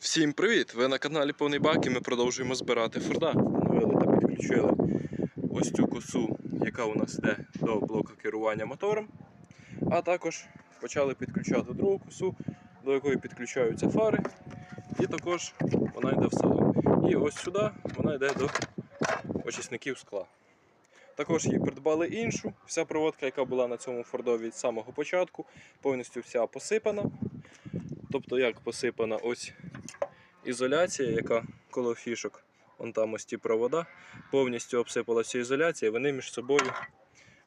Всім привіт! Ви на каналі Повний Бак і ми продовжуємо збирати Форда. Встановили та підключили ось цю косу, яка у нас йде до блоку керування мотором. А також почали підключати другу косу, до якої підключаються фари. І також вона йде в салон. І ось сюди вона йде до очисників скла. Також її придбали іншу. Вся проводка, яка була на цьому Фордові від самого початку, повністю вся посипана. Тобто, як посипана ось ізоляція, яка коло фішок, вон там ось ті провода, повністю обсипалася ізоляція, вони між собою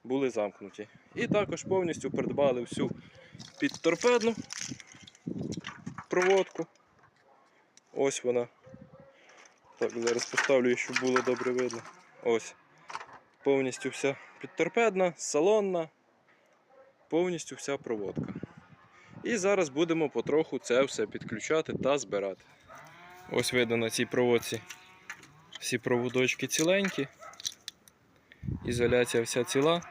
були замкнуті. І також повністю придбали всю підторпедну проводку. Ось вона. Так, зараз поставлю, щоб було добре видно. Ось. Повністю вся підторпедна, салонна, повністю вся проводка. І зараз будемо потроху це все підключати та збирати. Ось видно на цій проводці всі проводочки ціленькі, ізоляція вся ціла.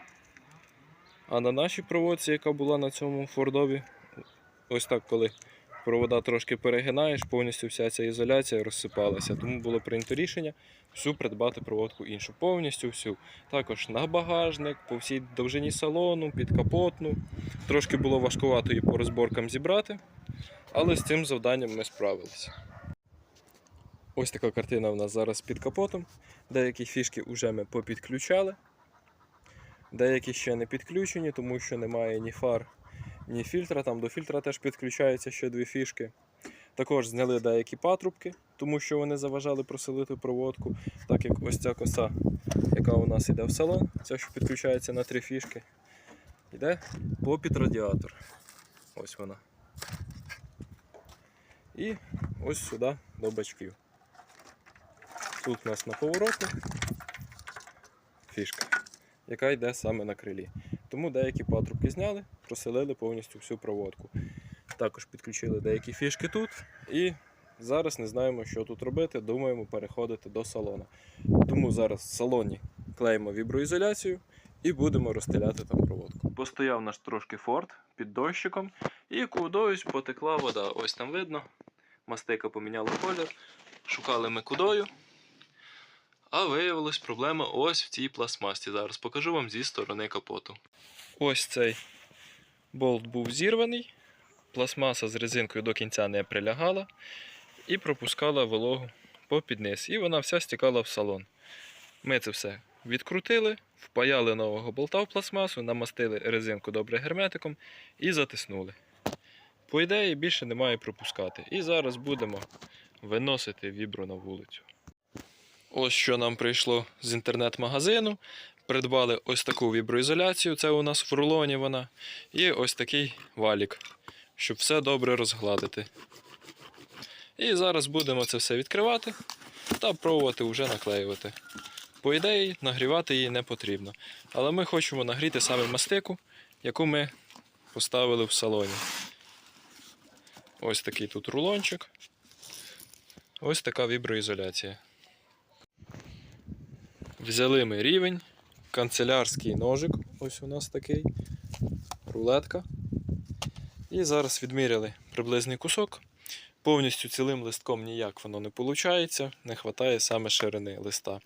А на нашій проводці, яка була на цьому фордові, ось так, коли провода трошки перегинаєш, повністю вся ця ізоляція розсипалася. Тому було прийнято рішення всю придбати проводку іншу. Повністю всю. Також на багажник, по всій довжині салону, під капотну. Трошки було важкувато її по розборкам зібрати, але з цим завданням ми справилися. Ось така картина в нас зараз під капотом. Деякі фішки вже ми попідключали. Деякі ще не підключені, тому що немає ні фар, ні фільтра. Там до фільтра теж підключаються ще дві фішки. Також зняли деякі патрубки, тому що вони заважали просилити проводку, так як ось ця коса, яка у нас йде в салон, ця, що підключається на три фішки, йде попід радіатор. Ось вона. І ось сюди до бачків. Тут у нас на поворотник фішка, яка йде саме на крилі. Тому деякі патрубки зняли, проселили повністю всю проводку. Також підключили деякі фішки тут і зараз не знаємо, що тут робити. Думаємо переходити до салону. Тому зараз в салоні клеїмо віброізоляцію і будемо розстеляти там проводку. Постояв наш трошки форт під дощиком і кудою потекла вода. Ось там видно. Мастика поміняла колір. Шукали ми кудою. А виявилась проблема ось в цій пластмасті. Зараз покажу вам зі сторони капоту. Ось цей болт був зірваний. Пластмаса з резинкою до кінця не прилягала і пропускала вологу попід низ. І вона вся стікала в салон. Ми це все відкрутили, впаяли нового болта в пластмасу, намастили резинку добре герметиком і затиснули. По ідеї більше немає пропускати. І зараз будемо виносити вібру на вулицю. Ось що нам прийшло з інтернет-магазину. Придбали ось таку віброізоляцію, це у нас в рулоні вона. І ось такий валік, щоб все добре розгладити. І зараз будемо це все відкривати та пробувати вже наклеювати. По ідеї, нагрівати її не потрібно. Але ми хочемо нагріти саме мастику, яку ми поставили в салоні. Ось такий тут рулончик. Ось така віброізоляція. Взяли ми рівень, канцелярський ножик, ось у нас такий, рулетка. І зараз відміряли приблизний кусок. Повністю цілим листком ніяк воно не виходить, не вистачає саме ширини листа.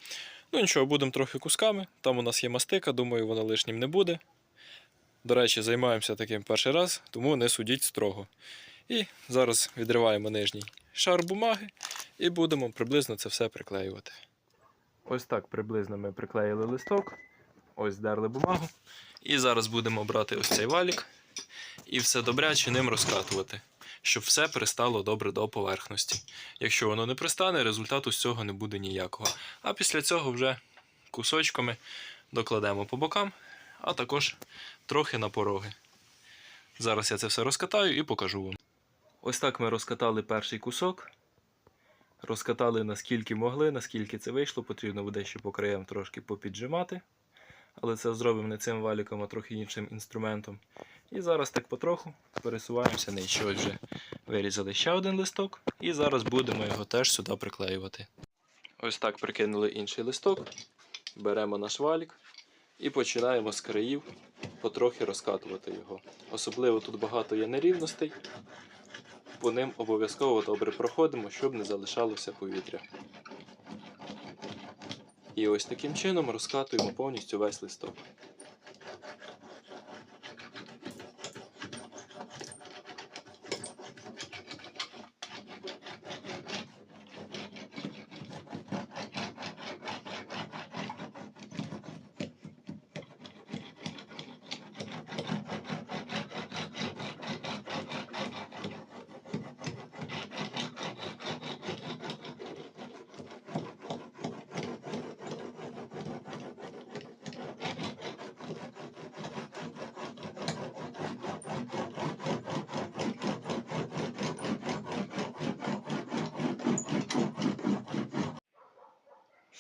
Ну нічого, будемо трохи кусками. Там у нас є мастика, думаю, воно лишнім не буде. До речі, займаємося таким перший раз, тому не судіть строго. І зараз відриваємо нижній шар бумаги і будемо приблизно це все приклеювати. Ось так приблизно ми приклеїли листок, ось здерли бумагу. І зараз будемо брати ось цей валік і все добряче ним розкатувати, щоб все пристало добре до поверхності. Якщо воно не пристане, результату з цього не буде ніякого. А після цього вже кусочками докладемо по бокам, а також трохи на пороги. Зараз я це все розкатаю і покажу вам. Ось так ми розкатали перший кусок. Розкатали наскільки могли, наскільки це вийшло, потрібно буде ще по краям трошки попіджимати. Але це зробимо не цим валіком, а трохи іншим інструментом. І зараз так потроху пересуваємося нижче. Ось вже вирізали ще один листок, і зараз будемо його теж сюди приклеювати. Ось так прикинули інший листок. Беремо наш валік і починаємо з країв потрохи розкатувати його. Особливо тут багато є нерівностей. По ним обов'язково добре проходимо, щоб не залишалося повітря. І ось таким чином розкатуємо повністю весь листок.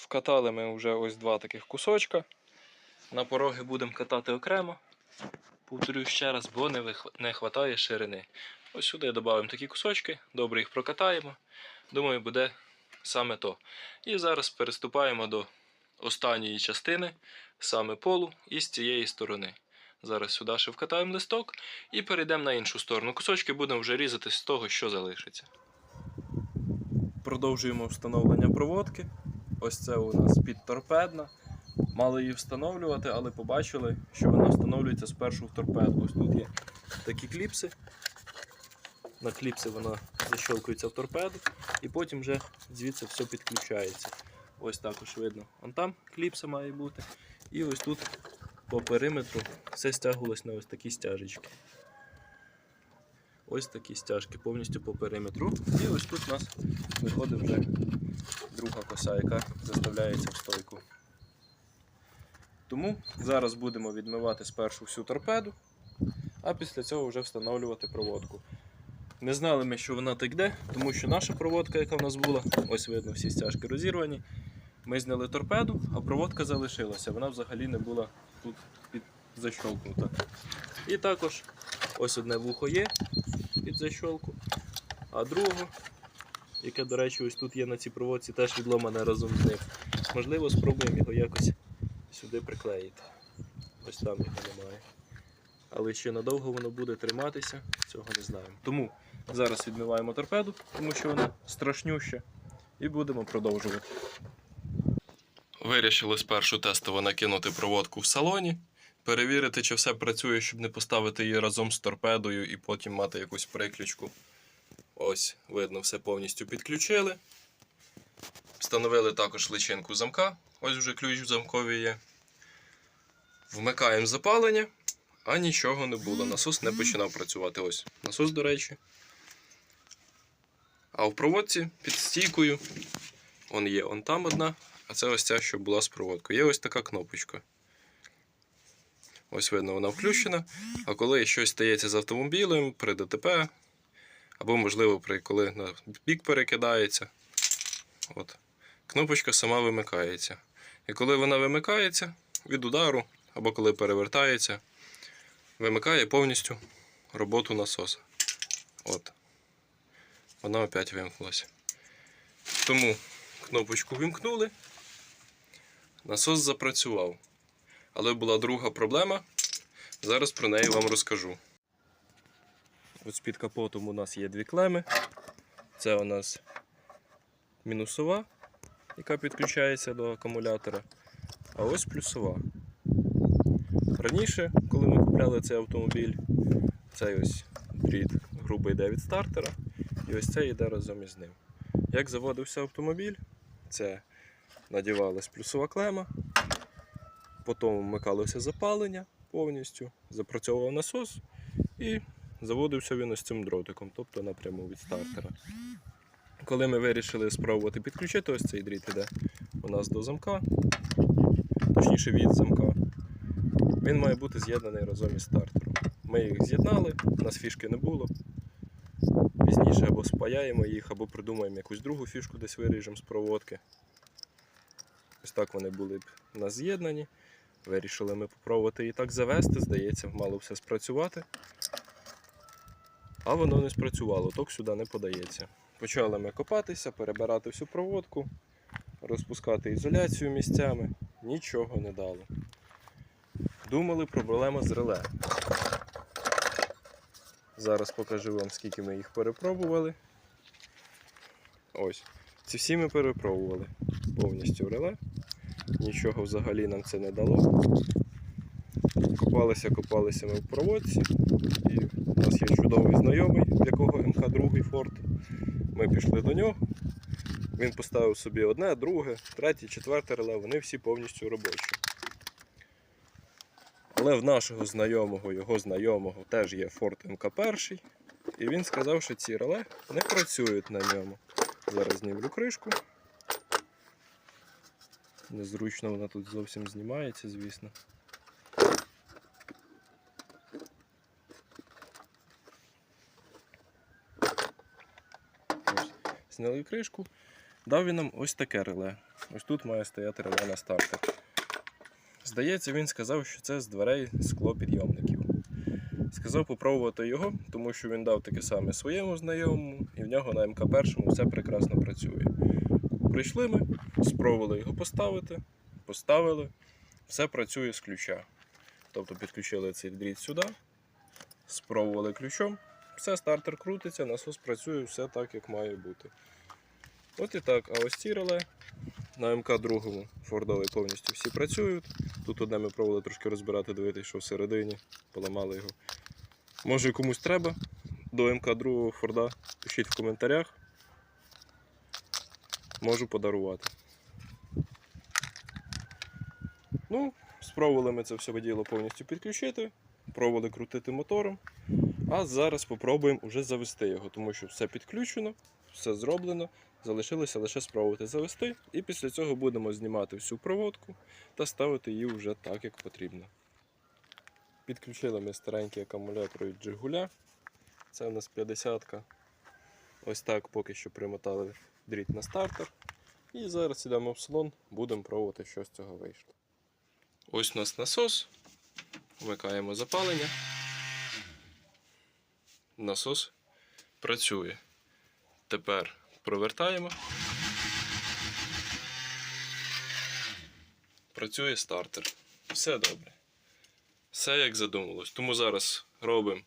Вкатали ми вже ось два таких кусочка. На пороги будемо катати окремо. Повторюю ще раз, бо не, вих... не вистачає ширини. Ось сюди додаємо такі кусочки, добре їх прокатаємо. Думаю, буде саме то. І зараз переступаємо до останньої частини, саме полу, і з цієї сторони. Зараз сюди ще вкатаємо листок і перейдемо на іншу сторону. Кусочки будемо вже різати з того, що залишиться. Продовжуємо встановлення проводки. Ось це у нас підторпедна. Мали її встановлювати, але побачили, що вона встановлюється спершу в торпеду. Ось тут є такі кліпси. На кліпси вона защолкується в торпеду, і потім вже звідси все підключається. Ось також видно. Вон там кліпса має бути. І ось тут по периметру все стягувалось на ось такі стяжечки. Ось такі стяжки повністю по периметру. І ось тут у нас виходить вже друга коса, яка заставляється в стойку. Тому зараз будемо відмивати спершу всю торпеду, а після цього вже встановлювати проводку. Не знали ми, що вона так йде, тому що наша проводка, яка в нас була, ось видно, всі стяжки розірвані. Ми зняли торпеду, а проводка залишилася. Вона взагалі не була тут під защолкнута. І також ось одне вухо є під защолку, а другого, яке, до речі, ось тут є на цій проводці, теж відломане разом з ним. Можливо, спробуємо його якось сюди приклеїти. Ось там його немає. Але ще надовго воно буде триматися, цього не знаємо. Тому зараз відмиваємо торпеду, тому що вона страшнюща, і будемо продовжувати. Вирішили спершу тестово накинути проводку в салоні, перевірити, чи все працює, щоб не поставити її разом з торпедою і потім мати якусь приключку. Ось, видно, все повністю підключили. Встановили також личинку замка. Ось вже ключ в замкові є. Вмикаємо запалення, а нічого не було. Насос не починав працювати. Ось насос, до речі. А в проводці під стійкою он є он там одна, а це ось ця, що була з проводкою. Є ось така кнопочка. Ось видно, вона включена. А коли щось стається з автомобілем при ДТП, або, можливо, коли на бік перекидається, от, кнопочка сама вимикається. І коли вона вимикається від удару, або коли перевертається, вимикає повністю роботу насоса. От. Вона опять вимкнулася. Тому кнопочку вимкнули, насос запрацював. Але була друга проблема. Зараз про неї вам розкажу. Ось під капотом у нас є дві клеми. Це у нас мінусова, яка підключається до акумулятора. А ось плюсова. Раніше, коли ми купляли цей автомобіль, цей ось дріт грубо йде від стартера, і ось це йде разом із ним. Як заводився автомобіль, це надівалась плюсова клема, потім вмикалося запалення повністю, запрацьовував насос і заводився він ось цим дротиком, тобто напряму від стартера. Коли ми вирішили спробувати підключити ось цей дріт іде у нас до замка, точніше від замка, він має бути з'єднаний разом із стартером. Ми їх з'єднали, у нас фішки не було. Пізніше або спаяємо їх, або придумаємо якусь другу фішку, десь виріжемо з проводки. Ось так вони були б у нас з'єднані. Вирішили ми попробувати і так завести, здається, мало все спрацювати. А воно не спрацювало, ток сюди не подається. Почали ми копатися, перебирати всю проводку, розпускати ізоляцію місцями. Нічого не дало. Думали, проблема з реле. Зараз покажу вам, скільки ми їх перепробували. Ось. Ці всі ми перепробували повністю реле. Нічого взагалі нам це не дало. Копалися, копалися ми в проводці. І у нас є чудовий знайомий, в якого МК-2 форт. Ми пішли до нього. Він поставив собі одне, друге, третє, четверте реле, вони всі повністю робочі. Але в нашого знайомого, його знайомого, теж є Ford МК1. І він сказав, що ці реле не працюють на ньому. Зараз знімлю кришку. Незручно вона тут зовсім знімається, звісно. Зняли кришку. Дав він нам ось таке реле. Ось тут має стояти реле на стартер. Здається, він сказав, що це з дверей склопідйомників. Сказав попробувати його, тому що він дав таке саме своєму знайомому, і в нього на МК-1 все прекрасно працює. Прийшли ми, спробували його поставити, поставили, все працює з ключа. Тобто підключили цей дріт сюди, спробували ключом, все, стартер крутиться, насос працює, все так, як має бути. От і так, а ось ці реле на МК-2 фордовий повністю всі працюють. Тут одне ми пробували трошки розбирати, дивитися, що всередині, поламали його. Може комусь треба до МК-2 Форда, пишіть в коментарях. Можу подарувати. Ну, спробували ми це все діло повністю підключити, пробували крутити мотором. А зараз спробуємо вже завести його, тому що все підключено, все зроблено. Залишилося лише спробувати завести, і після цього будемо знімати всю проводку та ставити її вже так, як потрібно. Підключили ми старенький акумулятор від Джигуля. Це у нас 50-ка. Ось так поки що примотали дріт на стартер. І зараз йдемо в салон, будемо пробувати, що з цього вийшло. Ось у нас насос. Вмикаємо запалення. Насос працює. Тепер провертаємо. Працює стартер. Все добре. Все як задумалось. Тому зараз робимо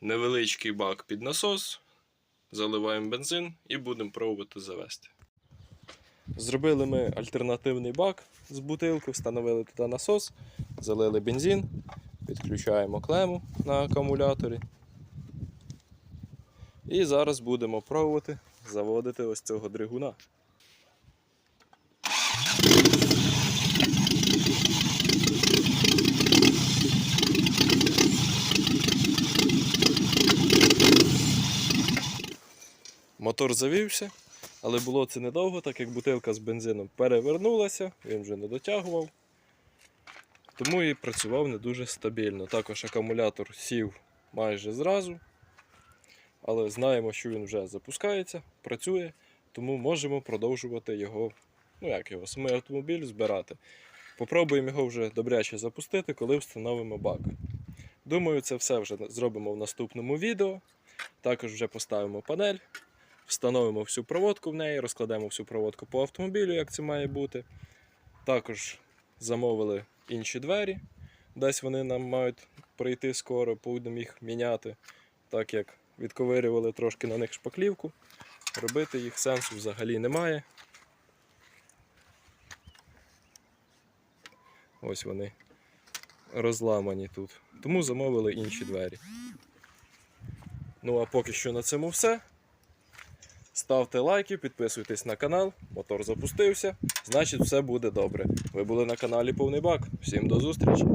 невеличкий бак під насос, заливаємо бензин і будемо пробувати завести. Зробили ми альтернативний бак з бутилки, встановили туди насос, залили бензин, підключаємо клему на акумуляторі. І зараз будемо пробувати заводити ось цього дригуна. Мотор завівся, але було це недовго, так як бутилка з бензином перевернулася, він вже не дотягував. Тому і працював не дуже стабільно. Також акумулятор сів майже зразу. Але знаємо, що він вже запускається, працює, тому можемо продовжувати його, ну як його, самий автомобіль збирати. Попробуємо його вже добряче запустити, коли встановимо бак. Думаю, це все вже зробимо в наступному відео. Також вже поставимо панель, встановимо всю проводку в неї, розкладемо всю проводку по автомобілю, як це має бути. Також замовили інші двері. Десь вони нам мають прийти скоро, будемо їх міняти, так як відковирювали трошки на них шпаклівку. Робити їх сенсу взагалі немає. Ось вони розламані тут. Тому замовили інші двері. Ну а поки що на цьому все. Ставте лайки, підписуйтесь на канал. Мотор запустився. Значить, все буде добре. Ви були на каналі Повний Бак. Всім до зустрічі!